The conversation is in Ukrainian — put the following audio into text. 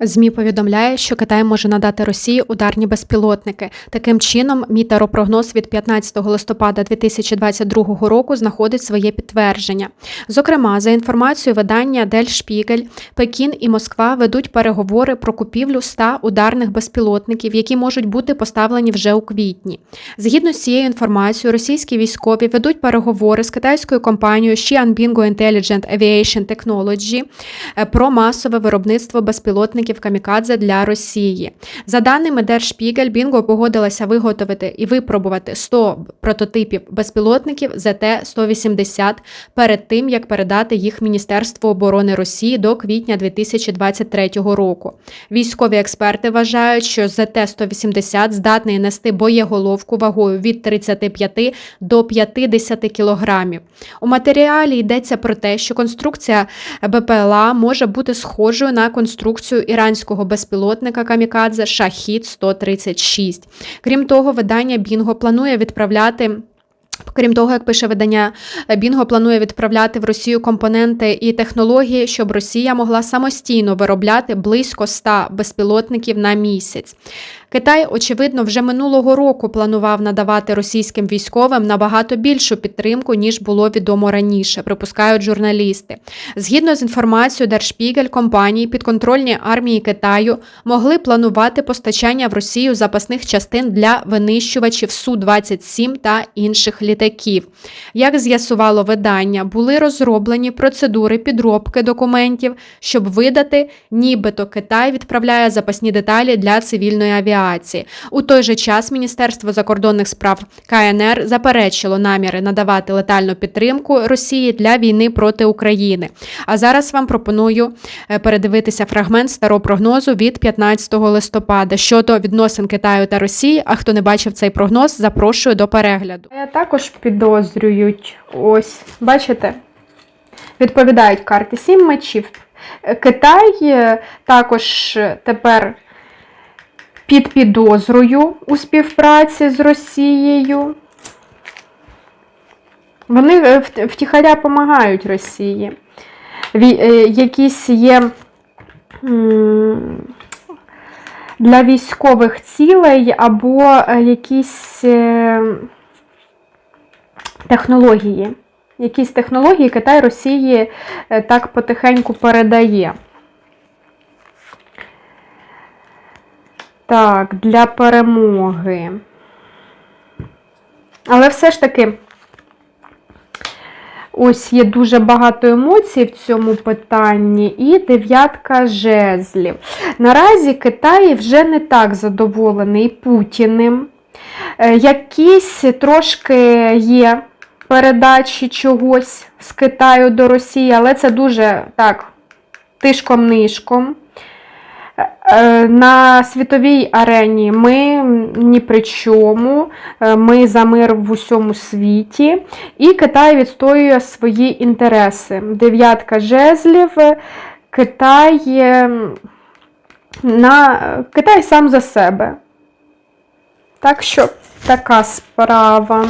ЗМІ повідомляє, що Китай може надати Росії ударні безпілотники. Таким чином, мій теропрогноз від 15 листопада 2022 року знаходить своє підтвердження. Зокрема, за інформацією видання Дель Шпігель, Пекін і Москва ведуть переговори про купівлю 100 ударних безпілотників, які можуть бути поставлені вже у квітні. Згідно з цією інформацією, російські військові ведуть переговори з китайською компанією Xi'anbingo Intelligent Aviation Technology е, про масове виробництво безпілотників камікадзе для Росії. За даними Держпігель, Бінго погодилася виготовити і випробувати 100 прототипів безпілотників ЗТ-180 перед тим, як передати їх Міністерству оборони Росії до квітня 2023 року. Військові експерти вважають, що ЗТ-180 здатний нести боєголовку вагою від 35 до 50 кілограмів. У матеріалі йдеться про те, що конструкція БПЛА може бути схожою на конструкцію іранського безпілотника Камікадзе Шахід 136. Крім того, видання Бінго планує відправляти. Крім того, як пише видання, Бінго планує відправляти в Росію компоненти і технології, щоб Росія могла самостійно виробляти близько 100 безпілотників на місяць. Китай, очевидно, вже минулого року планував надавати російським військовим набагато більшу підтримку, ніж було відомо раніше, припускають журналісти. Згідно з інформацією Держпігель, компанії підконтрольні армії Китаю могли планувати постачання в Росію запасних частин для винищувачів Су-27 та інших літаків. Як з'ясувало видання, були розроблені процедури підробки документів, щоб видати, нібито Китай відправляє запасні деталі для цивільної авіації. У той же час Міністерство закордонних справ КНР заперечило наміри надавати летальну підтримку Росії для війни проти України. А зараз вам пропоную е, передивитися фрагмент старого прогнозу від 15 листопада щодо відносин Китаю та Росії. А хто не бачив цей прогноз, запрошую до перегляду. Я також підозрюють. Ось, бачите? Відповідають карти сім мечів. Е, Китай е, також тепер під підозрою у співпраці з Росією. Вони е, втіхаря допомагають Росії. Якісь є для військових цілей або якісь технології. Якісь технології Китай Росії е, так потихеньку передає. Так, для перемоги. Але все ж таки, ось є дуже багато емоцій в цьому питанні, і дев'ятка жезлів. Наразі Китай вже не так задоволений Путіним. Е, Якісь трошки є передачі чогось з Китаю до Росії, але це дуже так, тишком-нишком. Е, На світовій арені ми ні при чому, е, ми за мир в усьому світі, і Китай відстоює свої інтереси. Дев'ятка жезлів, Китай, е, на, Китай сам за себе. Так що така справа.